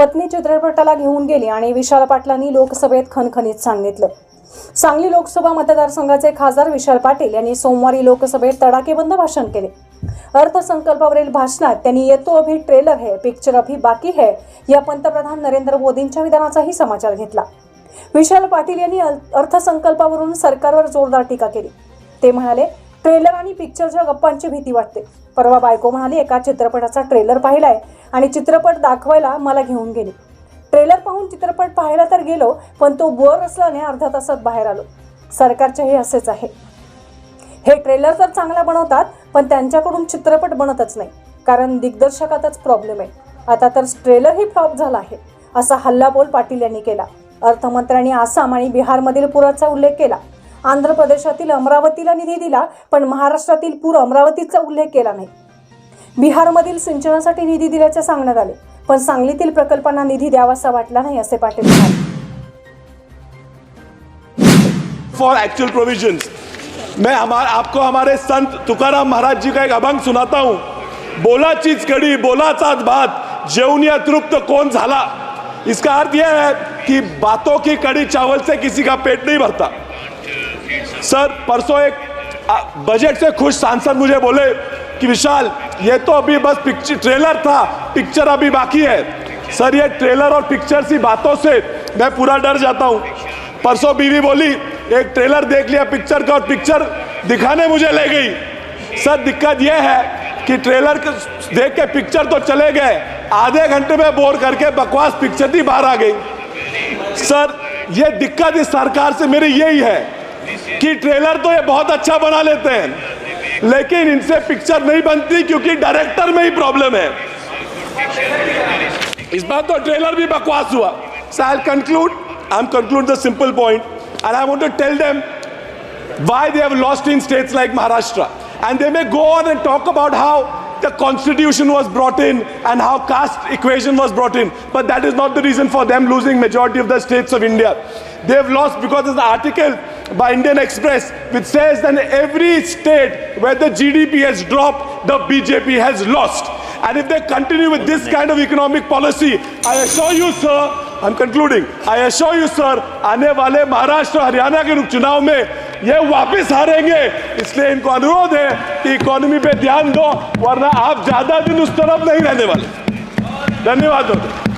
पत्नी चित्रपटाला घेऊन गेली आणि विशाल पाटलांनी लोकसभेत खनखनीत सांगितलं. सांगली लोकसभा मतदारसंघाचे खासदार विशाल पाटील यांनी सोमवारी लोकसभेत तडाखेबंद भाषण केले. अर्थसंकल्पावरील भाषणात त्यांनी येतो अभि ट्रेलर है पिक्चर अभि बाकी है या पंतप्रधान नरेंद्र मोदींच्या विधानाचाही समाचार घेतला. विशाल पाटील यांनी अर्थसंकल्पावरून सरकारवर जोरदार टीका केली. ते म्हणाले ट्रेलर आणि पिक्चरच्या गप्पांची भीती वाटते. परवा बायको म्हणाली एका चित्रपटाचा ट्रेलर पाहिलाय आणि चित्रपट दाखवायला मला घेऊन गेली. ट्रेलर पाहून चित्रपट पाहायला तर गेलो पण तो बोर असल्याने अर्ध्या तासात बाहेर आलो. सरकारचे हे असेच आहे. हे ट्रेलर तर चांगला बनवतात पण त्यांच्याकडून चित्रपट बनतच नाही. कारण दिग्दर्शकातच प्रॉब्लेम आहे. आता तर ट्रेलरही फ्लॉप झाला आहे असा हल्लाबोल पाटील यांनी केला. अर्थमंत्र्यांनी आसाम आणि बिहारमधील पुराचा उल्लेख केला. आंध्र प्रदेशातील अमरावतीला निधी दिला पण महाराष्ट्रातील पूर अमरावतीचा उल्लेख केला नाही. बिहारमधील सिंचनासाठी निधी दिल्याचे सांगण्यात आले पण सांगलीतील प्रकल्पांना निधी द्यावासा वाटला नाही असे पाटील म्हणाले. फॉर एक्चुअल प्रोविजन मैं हमार, आपको हमारे संत तुकाराम महाराज जी का एक अभंग सुनाता हूं। बोला चीज कड़ी बोलाचाच भात जेवून अतृप्त तृप्त कौन झाला? इसका अर्थ यह है कि बातों की कड़ी चावल से किसी का पेट नहीं भरता। सर, परसों एक बजट से खुश सांसद मुझे बोले कि विशाल, ये तो अभी बस पिक्चर ट्रेलर था पिक्चर अभी बाकी है। सर, ये ट्रेलर और पिक्चर सी बातों से मैं पूरा डर जाता हूँ। परसों बीवी बोली, एक ट्रेलर देख लिया पिक्चर का और पिक्चर दिखाने मुझे ले गई। सर, दिक्कत यह है कि ट्रेलर देख के पिक्चर तो चले गए। आधे घंटे में बोर करके बकवास पिक्चर ही बाहर आ गई। सर, ये दिक्कत इस सरकार से मेरी यही है। कि ट्रेलर तो ये बहुत अच्छा बना लेते हैं लेकिन इनसे पिक्चर नहीं बनती क्योंकि डायरेक्टर में ही प्रॉब्लम है इस बार तो ट्रेलर भी बकवास हुआ so I conclude I am conclude the simple point and I want to tell them why they have lost in states like Maharashtra. And they may go on and talk about how the constitution was brought in and how caste equation was brought in. But that is not the reason for them losing majority of the states of India. They have lost because there's an article by Indian Express which says that in every state where the GDP has dropped, the BJP has lost. And if they continue with this kind of economic policy, I assure you, sir, I'm concluding. I assure you, sir, आने वाले महाराष्ट्र हरियाणा के चुनाव में ये वापस हारेंगे इसलिए इनको अनुरोध है कि इकोनॉमी पे ध्यान दो वरना आप ज्यादा दिन उस तरफ नहीं रहने वाले धन्यवाद दोस्तों